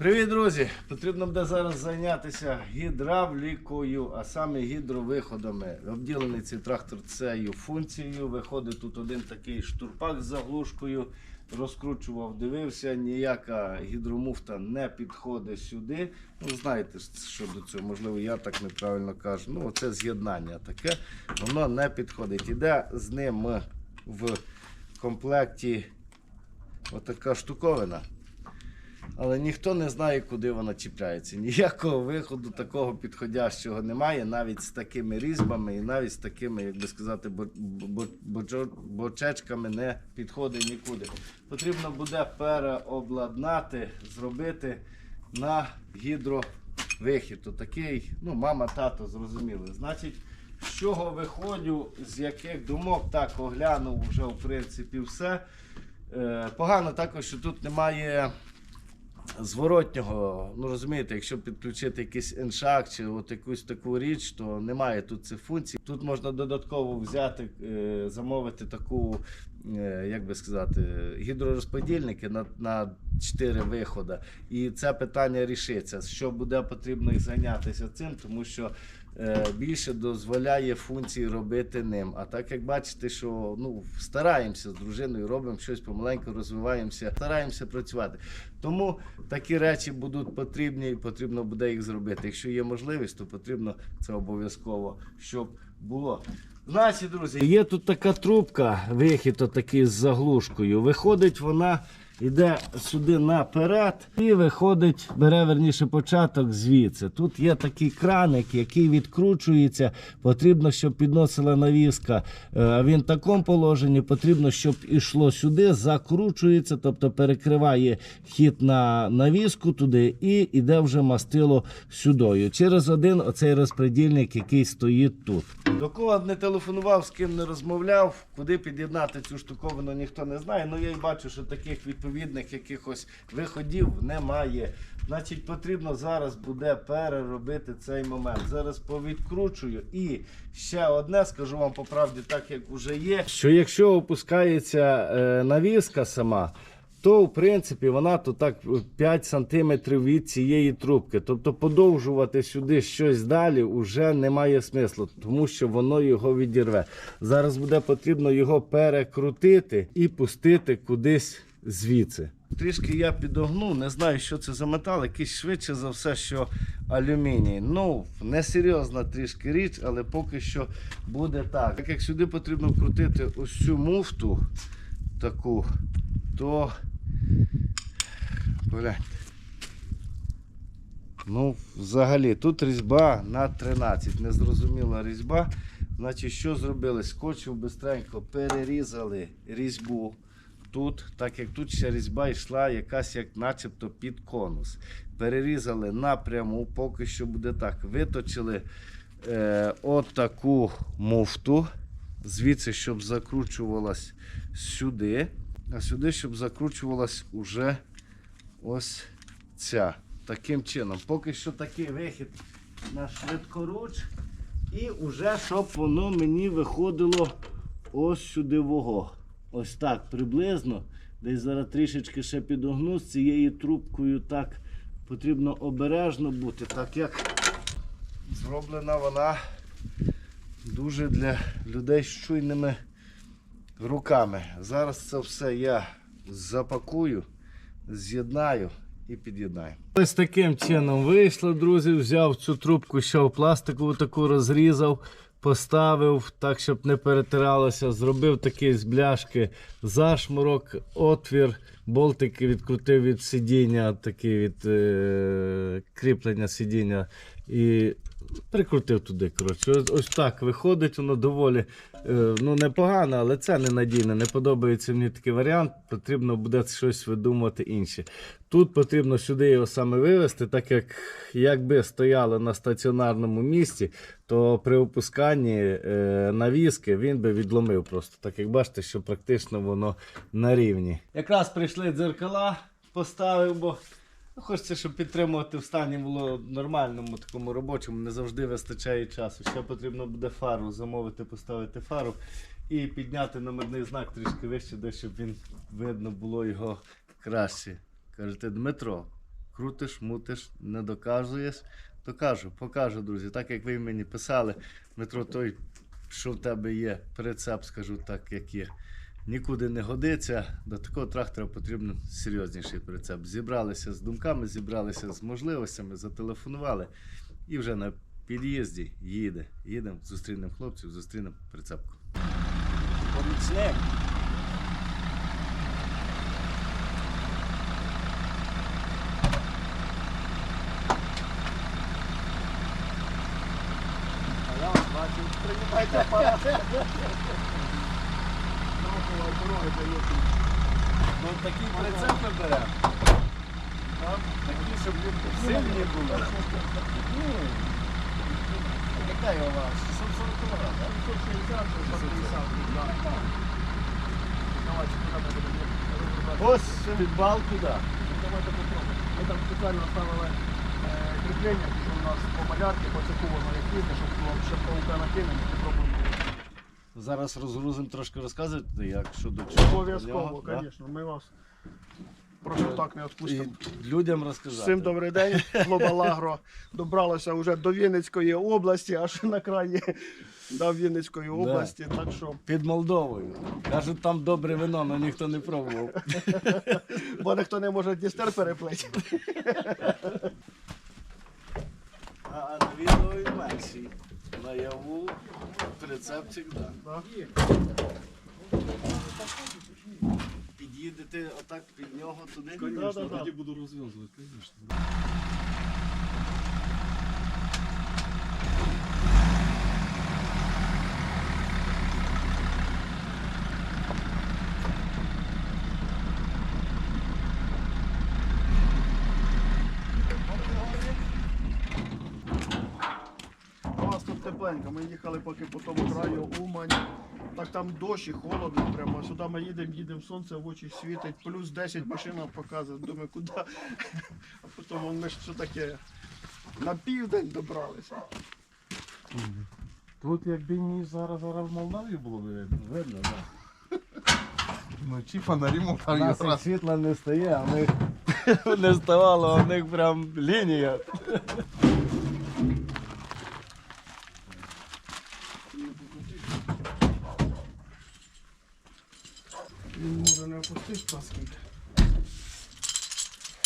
Привіт, друзі! Потрібно буде зараз зайнятися гідравлікою, а саме гідровиходами. Обділений цей трактор цією функцією. Виходить тут один такий штурпак з заглушкою. Розкручував, дивився, ніяка гідромуфта не підходить сюди. Ну, знаєте, що до цього, можливо, я так неправильно кажу. Ну, це з'єднання таке, воно не підходить. Іде з ним в комплекті отака штуковина. Але ніхто не знає, куди вона чіпляється. Ніякого виходу такого підходящого немає, навіть з такими різьбами і навіть з такими, як би сказати, бочечками не підходить нікуди. Потрібно буде переобладнати, зробити на гідровихід. То такий, ну, мама, тато зрозуміли. Значить, з чого виходжу, з яких думок, так оглянув вже в принципі все. Е, погано також, що тут немає зворотнього, ну розумієте, якщо підключити якийсь іншак чи от якусь таку річ, то немає тут цих функцій. Тут можна додатково взяти, е, замовити таку, е, як би сказати, гідророзподільники на, на 4 виходи. І це питання рішиться. Що буде потрібно зайнятися цим, тому що більше дозволяє функції робити ним. А так як бачите, що ну, стараємося з дружиною, робимо щось помаленьку, розвиваємося, стараємося працювати. Тому такі речі будуть потрібні і потрібно буде їх зробити. Якщо є можливість, то потрібно це обов'язково, щоб було. Значить, друзі, є тут така трубка, вихід отакий з заглушкою. Виходить, вона йде сюди наперед і виходить, бере верніше початок звідси. Тут є такий краник, який відкручується. Потрібно, щоб підносила навіска. е, Він в такому положенні. Потрібно, щоб ішло сюди, закручується, тобто перекриває хід на навіску туди і йде вже мастило сюдою. Через один оцей розпредільник, який стоїть тут. До кого не телефонував, з ким не розмовляв, куди під'єднати цю штуковину, ніхто не знає. Ну я й бачу, що таких відповідних якихось виходів немає. Значить, потрібно зараз буде переробити цей момент. Зараз повідкручую. І ще одне скажу вам по правді, так як вже є. Що якщо опускається е, навіска сама, то в принципі вона то так 5 см від цієї трубки. Тобто подовжувати сюди щось далі вже немає смислу, тому що воно його відірве. Зараз буде потрібно його перекрутити і пустити кудись звідси. Трішки я підогнув, не знаю, що це за метал, якийсь швидше за все, що алюміній. Ну, несерйозна трішки річ, але поки що буде так. Так як сюди потрібно вкрутити ось цю муфту таку, то Погляньте. Ну, взагалі, тут різьба на 13. Незрозуміла різьба. Значить, що зробили? Скотчем бистренько перерізали різьбу тут, так як тут ще різьба йшла якась як начебто під конус. Перерізали напряму, поки що буде так. Виточили е, отаку муфту, звідси, щоб закручувалась сюди, а сюди, щоб закручувалась уже ось ця. Таким чином. Поки що такий вихід на швидкоруч. І вже щоб воно мені виходило ось сюди вого. Ось так приблизно. Десь зараз трішечки ще підогну з цією трубкою. Так потрібно обережно бути, так як зроблена вона дуже для людей з чуйними руками. Зараз це все я запакую, з'єднаю і під'єднаю. Ось таким чином вийшло, друзі. Взяв цю трубку, ще в пластикову таку розрізав, поставив так, щоб не перетиралося. Зробив такий з бляшки зашмурок, отвір, болтики відкрутив від сидіння, такий від е- кріплення сидіння. І прикрутив туди. Коротше. Ось, так виходить, воно доволі е, ну, непогано, але це ненадійно. Не подобається мені такий варіант. Потрібно буде щось видумувати інше. Тут потрібно сюди його саме вивести, так як якби стояло на стаціонарному місці, то при опусканні е, навіски він би відломив просто. Так як бачите, що практично воно на рівні. Якраз прийшли дзеркала, поставив, бо Хочеться, щоб підтримувати в стані було нормальному, такому робочому, не завжди вистачає часу. Ще потрібно буде фару замовити, поставити фару і підняти номерний знак трішки вище, де щоб він видно було його краще. Кажете, Дмитро, крутиш, мутиш, не доказуєш, то кажу, покажу, друзі. Так як ви мені писали, Дмитро, той, що в тебе є, прицеп, скажу так, як є. Нікуди не годиться. До такого трактора потрібен серйозніший прицеп. Зібралися з думками, зібралися з можливостями, зателефонували і вже на під'їзді їде. Їдемо, зустрінемо хлопців, зустрінемо прицепку. Помічник. Я вас бачу, приймайте апарат. Ну такі прицепи беремо. Такі, щоб сильні були. Яка його вага? 640 кг, так? 660, 650. Давайте, куди ми будемо? Ось підвал туди. Давайте попробуємо. Ми там спеціально ставили е, кріплення, що у нас по малярці, по цеху воно як їздить, щоб було ще паука накинемо, попробуємо. Зараз розгрузимо трошки розказувати, як що до чого. Обов'язково, да? звісно, ми вас просто так не І відпустимо. людям розказати. Всім добрий день. Глобал Агро добралося вже до Вінницької області, аж на краї до Вінницької області. Так що, Під Молдовою. Кажуть, там добре вино, але ніхто не пробував. бо ніхто не може Дністер переплити. А на відео менший. Наяву прицепчик, так. Да. Під'їдете отак під нього туди. Да, да, да. тоді буду розв'язувати, звісно. У тепленько. Ми їхали поки по тому краю Умань. Так там дощ і холодно прямо. Сюди ми їдемо, їдемо, сонце в очі світить, плюс 10 машина показує. Думаю, куди? А потім ми ж що таке на південь добралися. Тут якби ні зараз зараз в Молдавії було б видно. Так. Вночі фонарі У нас як світла не стає, а в них не ставало, а в них прям лінія. Він може не опустити наскільки.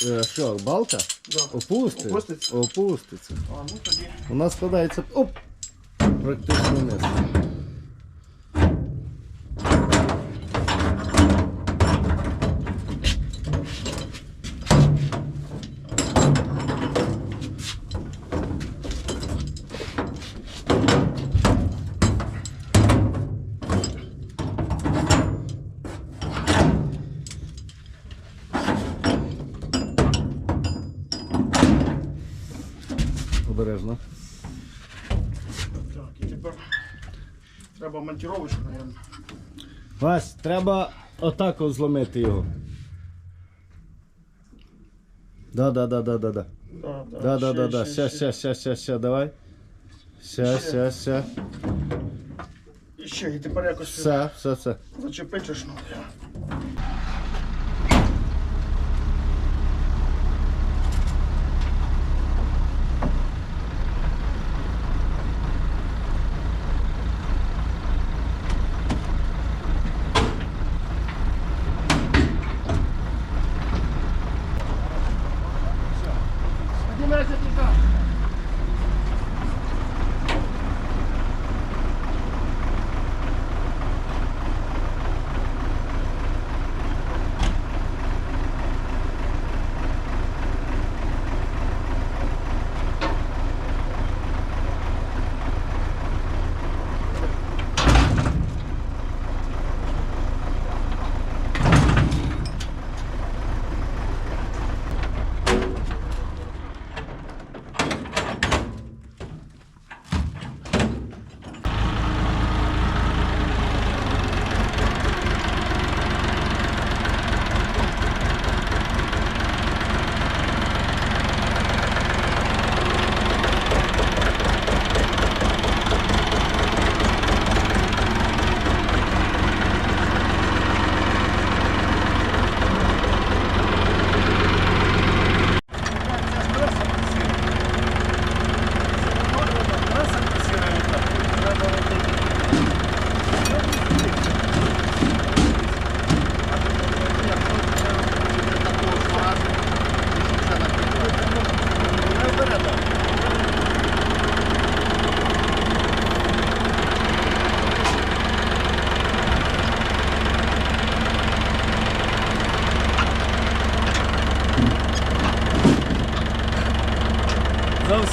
Е, Що, балка? Да. Опуститься? Опуститься? Опуститься. А, ну тоді. У нас складається оп, практично вниз. Обережно. Так, і тепер треба монтировочку, мабуть. Вась, треба отак от зломити його. Да, да, да, да, да, да. Да, Да, да, да, да. ще, Ща, ща, ща, ща, ща, давай. Ща, ща, ща. І ще, і тепер якось Все, все, все. зачепити чи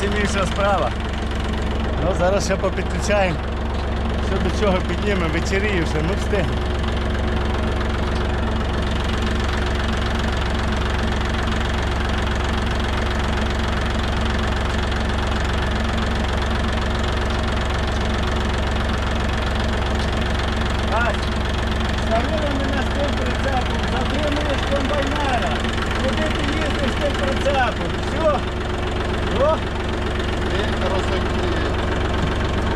інша справа. Ну, зараз ще попідключаємо. Що до чого піднімемо, вечерію вже, ми встигнемо. Ась, Ставили мене з тим прицепом, затримуєш комбайнера. Куди ти їздиш з тим прицепом? Все. О, Ти розумієш.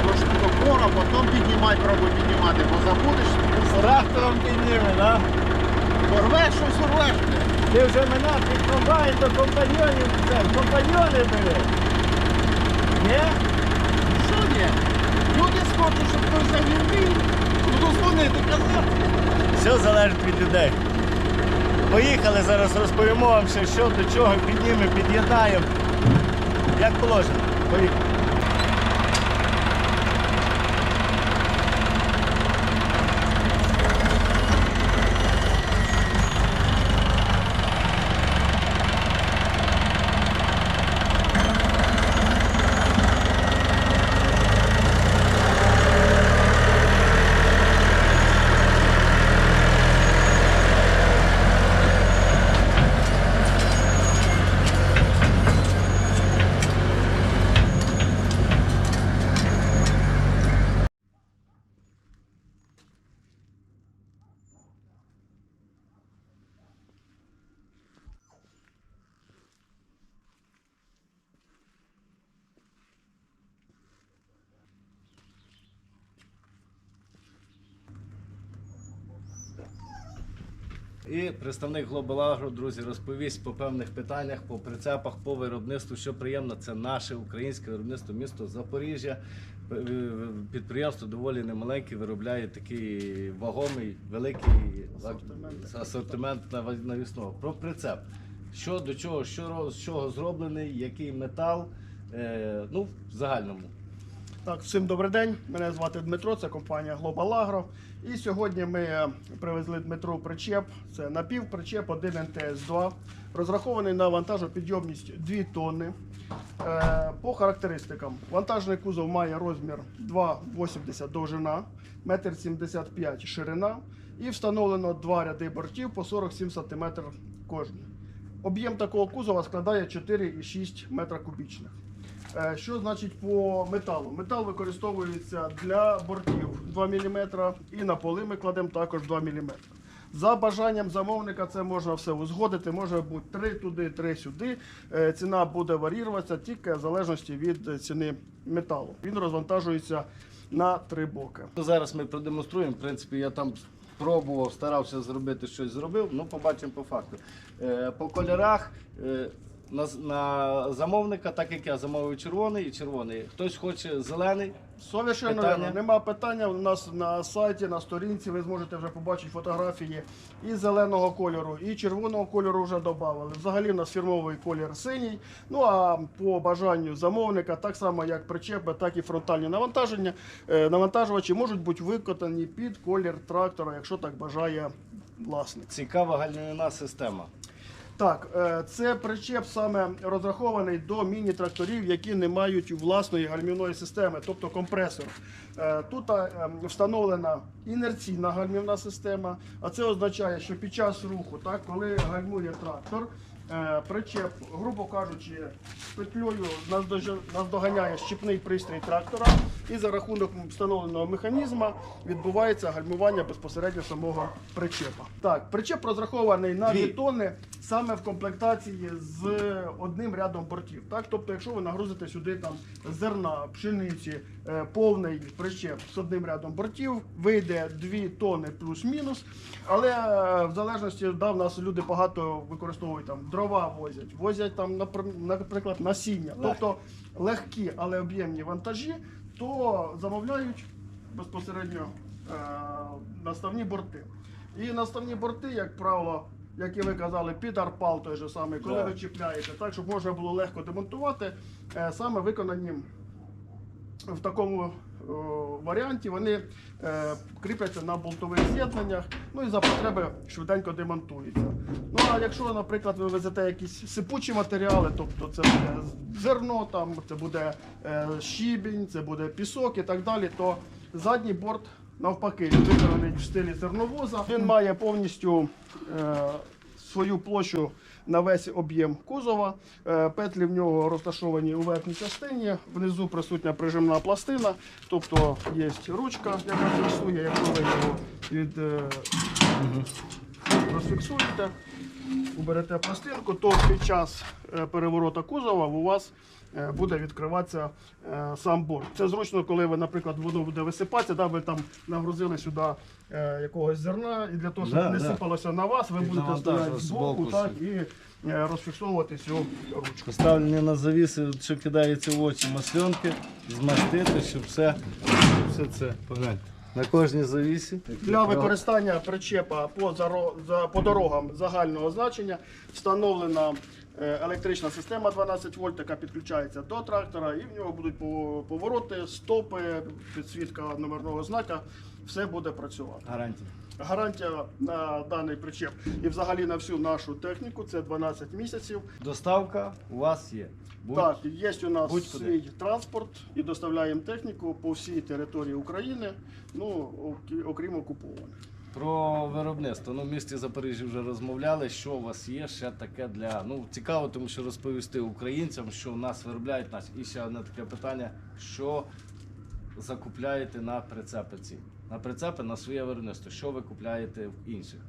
Трошки опора, потім піднімай, пробуй піднімати, бо забудеш, з трактором підніме, да? порвеш щось урвеш. Ти вже мене під комбайн до компаньйонів це, компаньйони бери. Ні? Що ні? Люди щоб хтось бій. Буду дзвонити, казати. Все залежить від людей. Поїхали зараз розповімо вам ще, що до чого піднімемо, під'єднаємо. Як положено. Поїхали. І представник Global Agro, друзі, розповість по певних питаннях, по прицепах, по виробництву. Що приємно, це наше українське виробництво, місто Запоріжжя. Е, Підприємство доволі немаленьке, виробляє такий вагомий, великий Асортимент. асортимент навісного. Про прицеп. Що до чого, що з чого зроблений, який метал. Е, ну, в загальному. Так, всім добрий день. Мене звати Дмитро, це компанія Global Agro. І сьогодні ми е, привезли Дмитру причеп. Це напівпричеп 1 НТС-2, розрахований на вантажопідйомність 2 тонни. Е, По характеристикам, вантажний кузов має розмір 2,80 довжина, 1,75 м ширина і встановлено два ряди бортів по 47 см кожен. Об'єм такого кузова складає 4,6 метра кубічних. Е, Що значить по металу? Метал використовується для бортів 2 мм і на поли ми кладемо також 2 мм. За бажанням замовника це можна все узгодити, може бути 3 туди, 3 сюди. Е, Ціна буде варіюватися тільки в залежності від ціни металу. Він розвантажується на три боки. Ну, Зараз ми продемонструємо. В принципі, я там пробував, старався зробити щось, зробив. Ну, побачимо по факту. Е, по кольорах на, на замовника, так як я замовив червоний і червоний. Хтось хоче зелений. Совершенно Питання? Нема питання. У нас на сайті, на сторінці ви зможете вже побачити фотографії і зеленого кольору, і червоного кольору вже додали. Взагалі у нас фірмовий колір синій. Ну а по бажанню замовника, так само як причепи, так і фронтальні навантаження. е, Навантажувачі можуть бути виконані під колір трактора, якщо так бажає власник. Цікава гальмівна система. Так, е, це причеп саме розрахований до міні-тракторів, які не мають власної гальмівної системи, тобто компресор. Е, Тут е, встановлена інерційна гальмівна система, а це означає, що під час руху, так, коли гальмує трактор, причеп, грубо кажучи, петлею наздоганяє щіпний пристрій трактора, і за рахунок встановленого механізму відбувається гальмування безпосередньо самого причепа. Так, причеп розрахований на Дві. 2 тонни саме в комплектації з одним рядом бортів. Так, тобто, якщо ви нагрузите сюди там зерна, пшениці, е, повний причеп з одним рядом бортів, вийде 2 тонни плюс-мінус. Але е, в залежності да, в нас люди багато використовують там дрова возять, возять там, наприклад, насіння, тобто легкі, але об'ємні вантажі, то замовляють безпосередньо е, наставні борти. І наставні борти, як правило, як і ви казали, під арпал той же самий, коли ви чіпляєте, так, щоб можна було легко демонтувати, е, саме виконані в такому варіанті вони е, кріпляться на болтових з'єднаннях, ну і за потреби швиденько демонтуються. Ну а якщо, наприклад, ви везете якісь сипучі матеріали, тобто це буде зерно, там, це буде е, щебінь, це буде пісок і так далі, то задній борт навпаки виконаний в стилі зерновоза. Він має повністю е, свою площу на весь об'єм кузова. Е, Петлі в нього розташовані у верхній частині. Внизу присутня прижимна пластина, тобто є ручка, яка фіксує, якщо ви його від е, розфіксуєте, уберете пластинку, то під час е, переворота кузова у вас буде відкриватися е, сам борт. Це зручно, коли ви, наприклад, воно буде висипатися, да, ви там нагрузили сюди е, якогось зерна, і для того, щоб Да, не да. сипалося на вас, ви Під будете стояти збоку збоку так, і е, розфіксовувати цю ручку. Поставлені на завіси, що кидається в очі масльонки, змастити, щоб все, все це погляньте. На кожній завісі. Для використання причепа по, по дорогам загального значення встановлена е, електрична система 12 вольт, яка підключається до трактора, і в нього будуть пов- повороти, стопи, підсвітка номерного знака. Все буде працювати. Гарантія. Гарантія на даний причеп і взагалі на всю нашу техніку це 12 місяців. Доставка у вас є. Будь- Так, є у нас свій транспорт і доставляємо техніку по всій території України, ну окрім окупованих. Про виробництво. Ну, в місті Запоріжжя вже розмовляли, що у вас є ще таке для. Ну, цікаво, тому що розповісти українцям, що в нас виробляють нас. І ще одне таке питання: що закупляєте на прицепи ці? На прицепи на своє виробництво. Що ви купляєте в інших?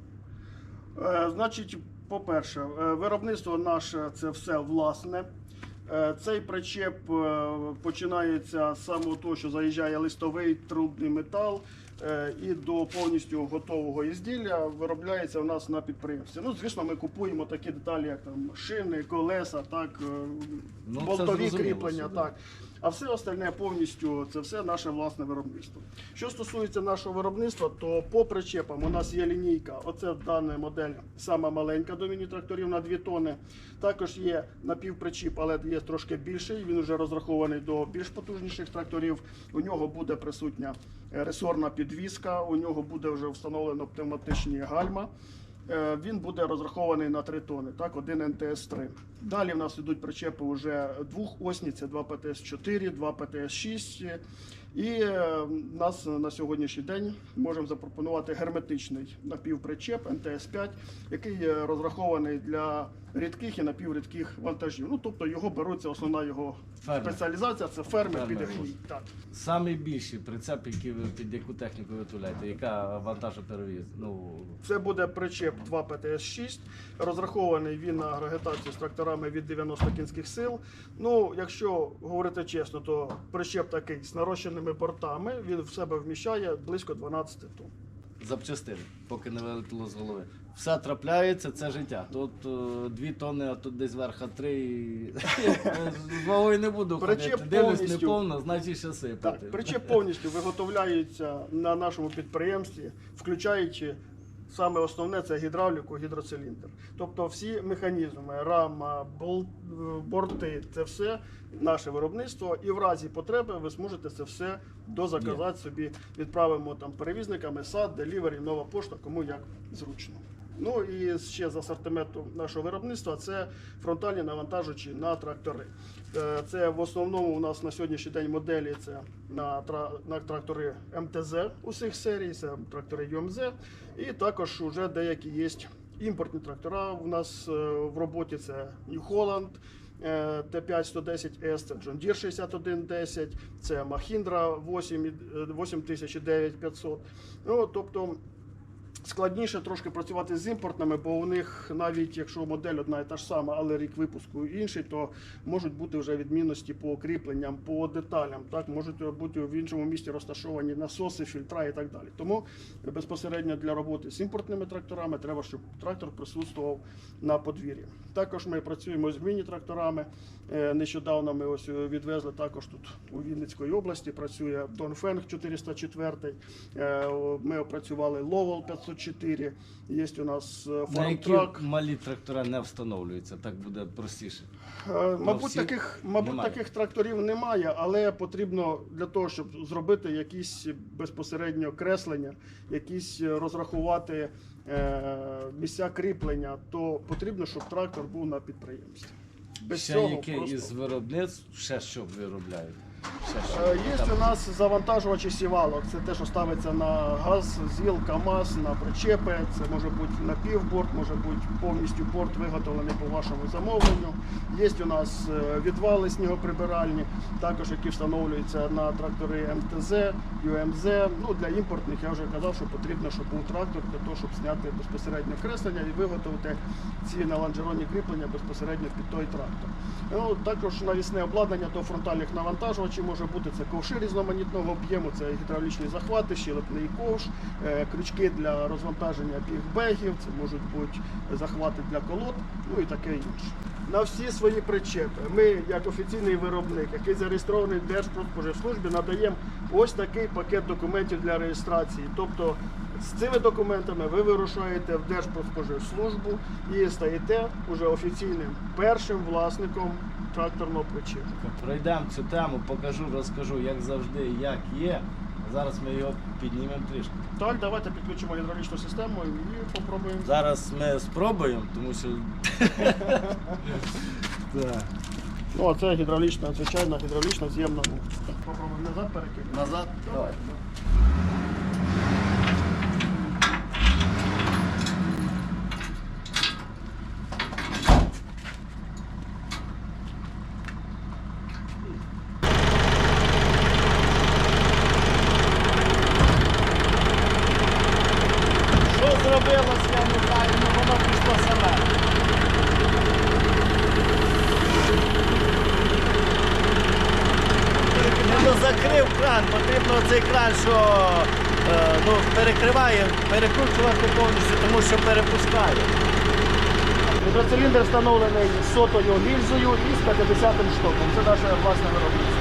Е, Значить, по-перше, е, виробництво наше це все власне. Е, Цей причеп е, починається з самого того, що заїжджає листовий трубний метал і до повністю готового ізділля виробляється у нас на підприємстві. Ну, звісно, ми купуємо такі деталі, як там шини, колеса, так, е, Ну, болтові кріплення. Так. А все остальне повністю це все наше власне виробництво. Що стосується нашого виробництва, то по причепам у нас є лінійка. Оце дана модель сама маленька до міні-тракторів на 2 тони. Також є напівпричіп, але є трошки більший. Він вже розрахований до більш потужніших тракторів. У нього буде присутня ресорна підвіска, у нього буде вже встановлено пневматичні гальма. Е, Він буде розрахований на 3 тони, так, один НТС-3. Далі в нас йдуть причепи вже двохосні, це 2 ПТС-4, 2 ПТС-6. І е, в нас на сьогоднішній день можемо запропонувати герметичний напівпричеп НТС-5, який е, розрахований для рідких і напіврідких вантажів. Ну, тобто його беруться, основна його Фермер. спеціалізація це фермер Фермер, під гній. Так. Самий більший прицеп, який ви під яку техніку виготовляєте, яка вантажоперевіз? Ну, Це буде причеп 2 ПТС-6. Розрахований він на агрегатацію з тракторами від 90 кінських сил. Ну, якщо говорити чесно, то причеп такий з нарощеними бортами, він в себе вміщає близько 12 тонн. Запчастини, поки не вилетіло з голови. Все трапляється, це життя. Тут е, дві тонни, а тут десь верха три. і- З вагою не буду Причеп ходити. Дивлюсь, не повністю. повно, значить ще сипати. Так, причеп повністю виготовляється на нашому підприємстві, включаючи саме основне це гідравліку, гідроциліндр. Тобто всі механізми, рама, борти це все наше виробництво. І в разі потреби ви зможете це все дозаказати собі. Відправимо там перевізниками, сад, делівері, нова пошта, кому як зручно. Ну і ще з асортименту нашого виробництва це фронтальні навантажувачі на трактори. Е, Це в основному у нас на сьогоднішній день моделі це на, на трактори МТЗ усіх серій, це трактори ЮМЗ. І також вже деякі є імпортні трактора. У нас е, в роботі це New Holland. е, Т5-110С, це John Deere 6110, це Mahindra 8, е, 8009-500. Ну, тобто Складніше трошки працювати з імпортними, бо у них навіть якщо модель одна і та ж сама, але рік випуску інший, то можуть бути вже відмінності по кріпленням, по деталям. Так можуть бути в іншому місці розташовані насоси, фільтра і так далі. Тому безпосередньо для роботи з імпортними тракторами треба, щоб трактор присутствував на подвір'ї. Також ми працюємо з міні-тракторами. Е, Нещодавно ми ось е, відвезли також тут у Вінницької області. Працює Донфенг 404. Е, Ми опрацювали Ловел 504. 504, є у нас На фармтрак. малі трактора не встановлюються, так буде простіше. Мабуть, всі таких, мабуть, немає. таких тракторів немає, але потрібно для того, щоб зробити якісь безпосередньо креслення, якісь розрахувати місця кріплення, то потрібно, щоб трактор був на підприємстві. Без ще цього яке просто... із виробництв, ще що виробляють? Е, Є у нас завантажувачі сівалок. Це те, що ставиться на газ, ЗІЛ, КАМАЗ, на причепи. Це може бути напівборт, може бути повністю борт виготовлений по вашому замовленню. Є у нас е, відвали снігоприбиральні, також які встановлюються на трактори МТЗ, ЮМЗ. Ну, для імпортних я вже казав, що потрібно, щоб був трактор для того, щоб зняти безпосередньо креслення і виготовити ці наланжеронні кріплення безпосередньо під той трактор. Ну, також навісне обладнання до фронтальних навантажувачів може бути це ковши різноманітного об'єму, це гідравлічні захвати, щелепний ковш, е, крючки для розвантаження бігбегів, це можуть бути захвати для колод, ну і таке інше. На всі свої причепи ми, як офіційний виробник, який зареєстрований в Держпродспоживслужбі, надаємо ось такий пакет документів для реєстрації. Тобто з цими документами ви вирушаєте в Держпродспоживслужбу і стаєте уже офіційним першим власником тракторного причепу. Пройдемо цю тему, покажу, розкажу, як завжди, як є. Зараз ми його піднімемо трішки. Так, давайте підключимо гідравлічну систему і попробуємо. Зараз ми спробуємо, тому що. так. Ну, а це гідравлічна, звичайна гідравлічна з'ємна. Попробуємо назад перекинути. Назад? Давай. Що зробилося, я не знаю, але воно пішло саме. Ну, закрив кран, потрібно цей кран, що е, ну, перекриває, перекручувати повністю, тому що перепускає. Гідроциліндр встановлений сотою гільзою і 150 штоком. Це наше власне виробництво.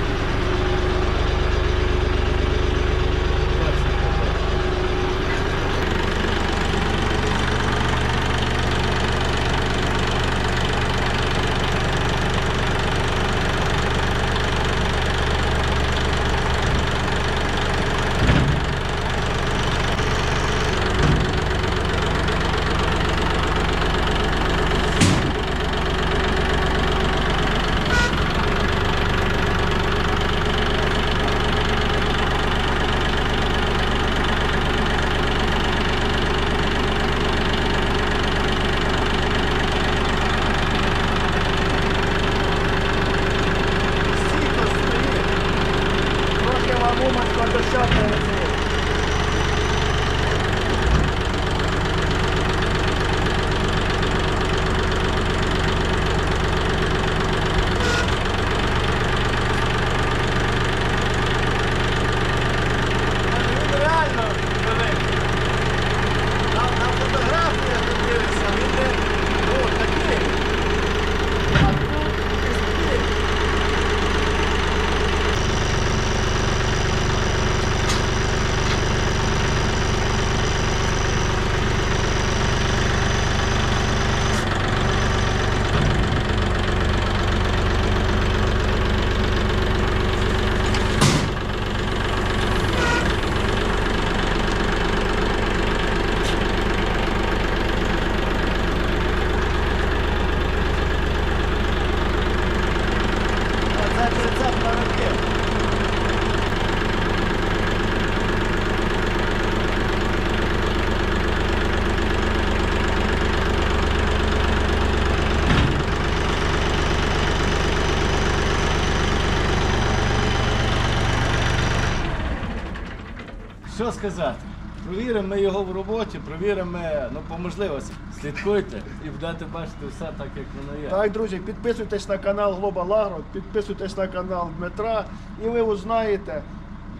Сказати? Провіримо ми його в роботі, провіримо ну, по можливості. Слідкуйте і будете бачити все так, як воно є. Так, друзі, підписуйтесь на канал Global Agro, підписуйтесь на канал Дмитра, і ви узнаєте,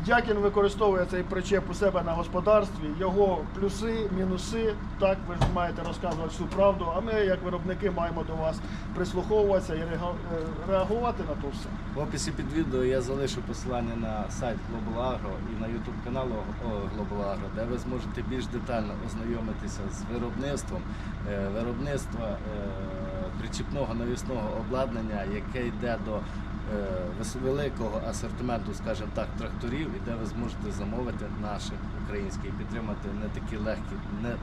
Дякін використовує цей причеп у себе на господарстві, його плюси, мінуси. Так, ви ж маєте розказувати всю правду. А ми, як виробники, маємо до вас прислуховуватися і е, реагувати на то все. В описі під відео я залишу посилання на сайт Global Agro і на YouTube канал Global Agro, де ви зможете більш детально ознайомитися з виробництвом е, виробництва е, причіпного навісного обладнання, яке йде до великого асортименту, скажімо так, тракторів, і де ви зможете замовити наші українські і підтримати не такі легкі, не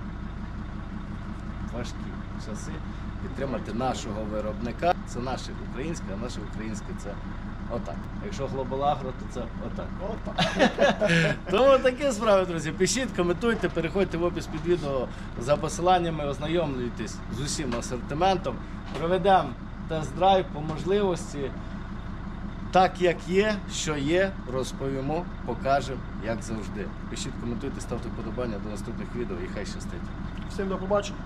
важкі часи, підтримати нашого виробника. Це наше українське, а наше українське це отак. Якщо глобалагро, то це отак. Тому такі справи, друзі. Пишіть, коментуйте, переходьте в опис під відео за посиланнями, ознайомлюйтесь з усім асортиментом. Проведемо тест-драйв по можливості. Так як є, що є, розповімо, покажемо, як завжди. Пишіть, коментуйте, ставте вподобання до наступних відео і хай щастить. Всім до побачення.